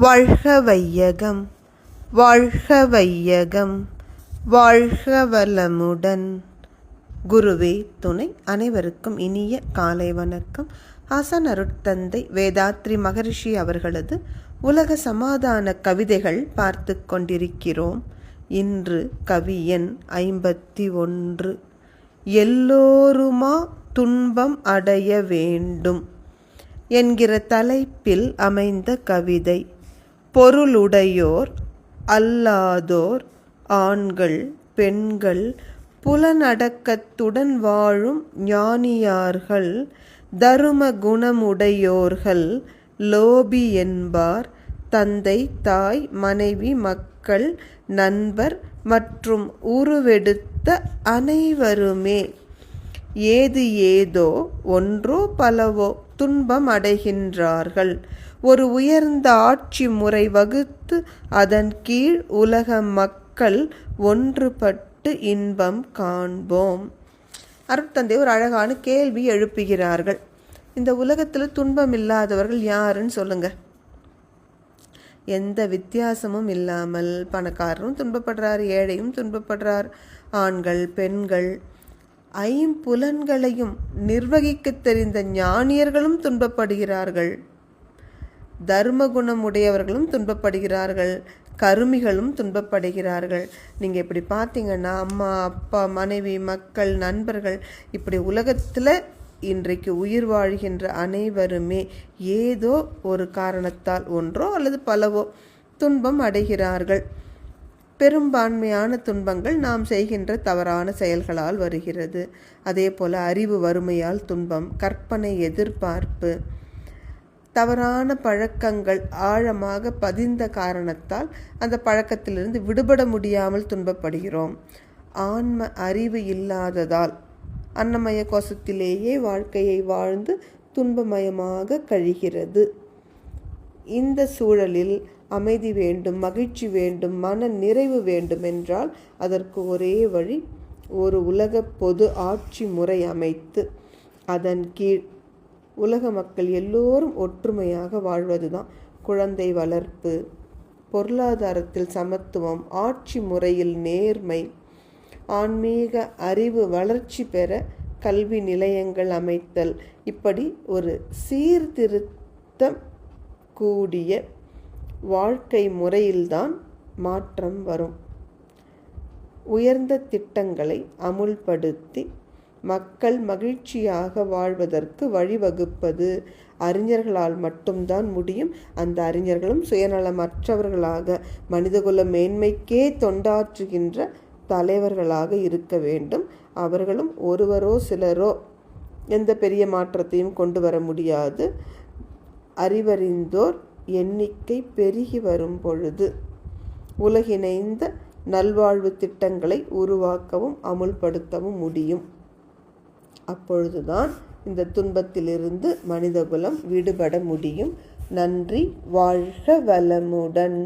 வாழ்க வையகம் வாழ்க வையகம் வாழ்க வளமுடன் குருவே துணை அனைவருக்கும் இனிய காலை வணக்கம். அருட்தந்தை வேதாத்ரி மகரிஷி அவர்களது உலக சமாதான கவிதைகள் பார்த்து கொண்டிருக்கிறோம். இன்று கவி எண் ஐம்பத்தி ஒன்று. எல்லோருமா துன்பம் அடைய வேண்டும் என்கிற தலைப்பில் அமைந்த கவிதை. பொருளுடையோர் அல்லாதோர் ஆண்கள் பெண்கள் புலனடக்கத்துடன் வாழும் ஞானியார்கள் தரும குணமுடையோர்கள் லோபி என்பார் தந்தை தாய் மனைவி மக்கள் நண்பர் மற்றும் உருவெடுத்த அனைவருமே. ஏது ஏதோ ஒன்றோ பலவோ துன்பம் அடைகின்றார்கள். ஒரு உயர்ந்த ஆட்சி முறை வகுத்து அதன் கீழ் உலக மக்கள் ஒன்றுபட்டு இன்பம் காண்போம். அருட்தந்தை ஒரு அழகான கேள்வி எழுப்புகிறார்கள். இந்த உலகத்தில் துன்பம் இல்லாதவர்கள் யாருன்னு சொல்லுங்க. எந்த வித்தியாசமும் இல்லாமல் பணக்காரரும் துன்பப்படுறார் ஏழையும் துன்பப்படுறார் ஆண்கள் பெண்கள் ஐம்புலன்களையும் நிர்வகிக்க தெரிந்த ஞானியர்களும் துன்பப்படுகிறார்கள். தர்ம குணம் உடையவர்களும் துன்பப்படுகிறார்கள். கருமிகளும் துன்பப்படுகிறார்கள். நீங்கள் இப்படி பார்த்தீங்கன்னா அம்மா அப்பா மனைவி மக்கள் நண்பர்கள் இப்படி உலகத்தில் இன்றைக்கு உயிர் வாழ்கின்ற அனைவருமே ஏதோ ஒரு காரணத்தால் ஒன்றோ அல்லது பலவோ துன்பம் அடைகிறார்கள். பெரும்பான்மையான துன்பங்கள் நாம் செய்கின்ற தவறான செயல்களால் வருகிறது. அதே போல் அறிவு வறுமையால் துன்பம் கற்பனை எதிர்பார்ப்பு தவறான பழக்கங்கள் ஆழமாக பதிந்த காரணத்தால் அந்த பழக்கத்திலிருந்து விடுபட முடியாமல் துன்பப்படுகிறோம். ஆன்ம அறிவு இல்லாததால் அன்னமய கோஷத்திலேயே வாழ்க்கையை வாழ்ந்து துன்பமயமாக கழிகிறது. இந்த சூழலில் அமைதி வேண்டும் மகிழ்ச்சி வேண்டும் மன நிறைவு வேண்டும் என்றால் அதற்கு ஒரே வழி ஒரு உலக பொது ஆட்சி முறை அமைத்து அதன் கீழ் உலக மக்கள் எல்லோரும் ஒற்றுமையாக வாழ்வதுதான் குழந்தை வளர்ப்பு. பொருளாதாரத்தில் சமத்துவம் ஆட்சி முறையில் நேர்மை ஆன்மீக அறிவு வளர்ச்சி பெற கல்வி நிலையங்கள் அமைத்தல். இப்படி ஒரு சீர்திருத்தம் கூடிய வாழ்க்கை முறையில்தான் மாற்றம் வரும். உயர்ந்த திட்டங்களை அமுல்படுத்தி மக்கள் மகிழ்ச்சியாக வாழ்வதற்கு வழிவகுப்பது அறிஞர்களால் மட்டும்தான் முடியும். அந்த அறிஞர்களும் சுயநலமற்றவர்களாக மனிதகுல மேன்மைக்கே தொண்டாற்றுகின்ற தலைவர்களாக இருக்க வேண்டும். அவர்களும் ஒருவரோ சிலரோ எந்த பெரிய மாற்றத்தையும் கொண்டு வர முடியாது. அறிவறிந்தோர் எண்ணிக்கை பெருகி வரும் பொழுது உலகிணைந்த நல்வாழ்வு திட்டங்களை உருவாக்கவும் அமுல்படுத்தவும் முடியும். அப்பொழுதுதான் இந்த துன்பத்திலிருந்து மனிதகுலம் விடுபட முடியும். நன்றி வாழ்க வளமுடன்.